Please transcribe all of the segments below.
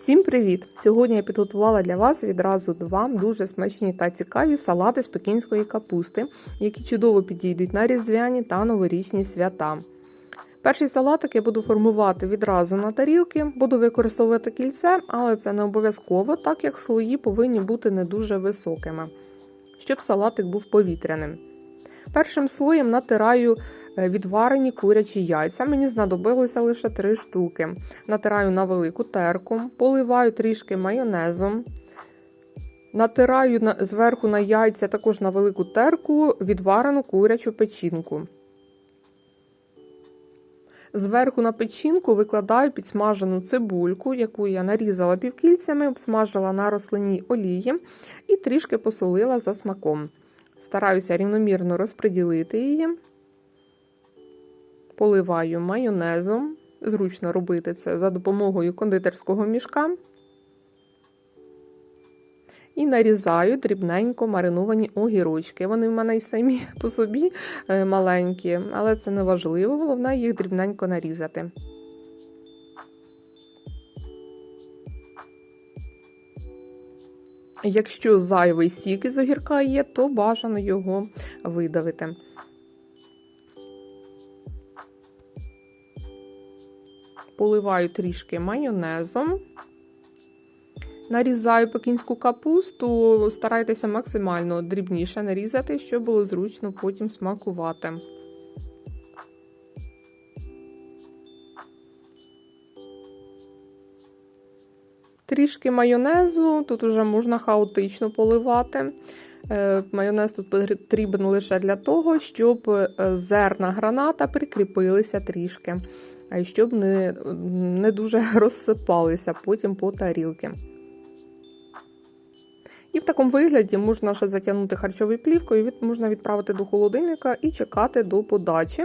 Всім привіт! Сьогодні я підготувала для вас відразу два дуже смачні та цікаві салати з пекінської капусти, які чудово підійдуть на різдвяні та новорічні свята. Перший салатик я буду формувати відразу на тарілки, буду використовувати кільце, але це не обов'язково, так як слої повинні бути не дуже високими, щоб салатик був повітряним. Першим слоєм натираю відварені курячі яйця. Мені знадобилося лише 3 штуки. Натираю на велику терку, поливаю трішки майонезом. Натираю на, зверху на яйця також на велику терку відварену курячу печінку. Зверху на печінку викладаю підсмажену цибульку, яку я нарізала півкільцями, обсмажила на рослинній олії і трішки посолила за смаком. Стараюся рівномірно розподілити її, поливаю майонезом. Зручно робити це за допомогою кондитерського мішка. І нарізаю дрібненько мариновані огірочки. Вони в мене й самі по собі маленькі, але це не важливо, головне їх дрібненько нарізати. Якщо зайвий сік із огірка є, то бажано його видавити. Поливаю трішки майонезом. Нарізаю пекінську капусту, старайтеся максимально дрібніше нарізати, щоб було зручно потім смакувати. Трішки майонезу, тут вже можна хаотично поливати. Майонез тут потрібен лише для того, щоб зерна граната прикріпилися трішки, а щоб не, не дуже розсипалися потім по тарілки. І в такому вигляді можна ще затягнути харчовою плівкою, від, можна відправити до холодильника і чекати до подачі.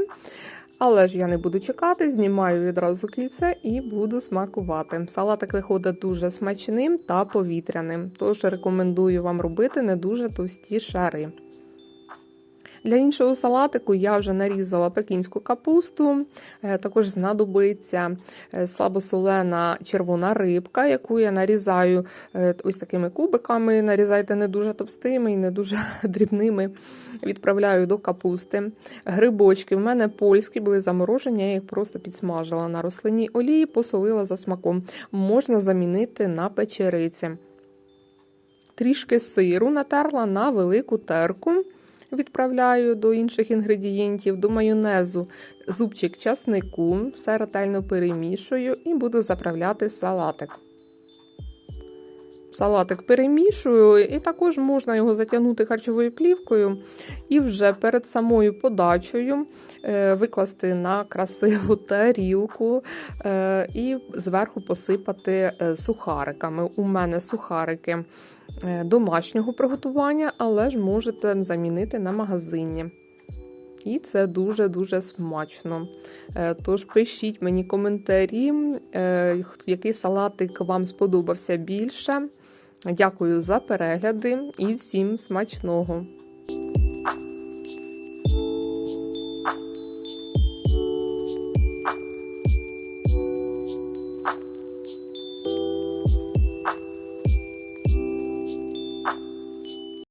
Але ж я не буду чекати, знімаю відразу кільце і буду смакувати. Салатик виходить дуже смачним та повітряним, тож рекомендую вам робити не дуже товсті шари. Для іншого салатику я вже нарізала пекінську капусту, також знадобиться слабосолена червона рибка, яку я нарізаю ось такими кубиками. Нарізайте не дуже товстими і не дуже дрібними. Відправляю до капусти. Грибочки в мене польські були заморожені, я їх просто підсмажила на рослинній олії, посолила за смаком. Можна замінити на печериці. Трішки сиру натерла на велику терку відправляю до інших інгредієнтів, до майонезу, зубчик часнику, все ретельно перемішую і буду заправляти салатик. Салатик перемішую, і також можна його затягнути харчовою плівкою і вже перед самою подачею викласти на красиву тарілку і зверху посипати сухариками. У мене сухарики домашнього приготування, але ж можете замінити на магазині. І це дуже-дуже смачно. Тож пишіть мені коментарі, який салатик вам сподобався більше. Дякую за перегляди і всім смачного!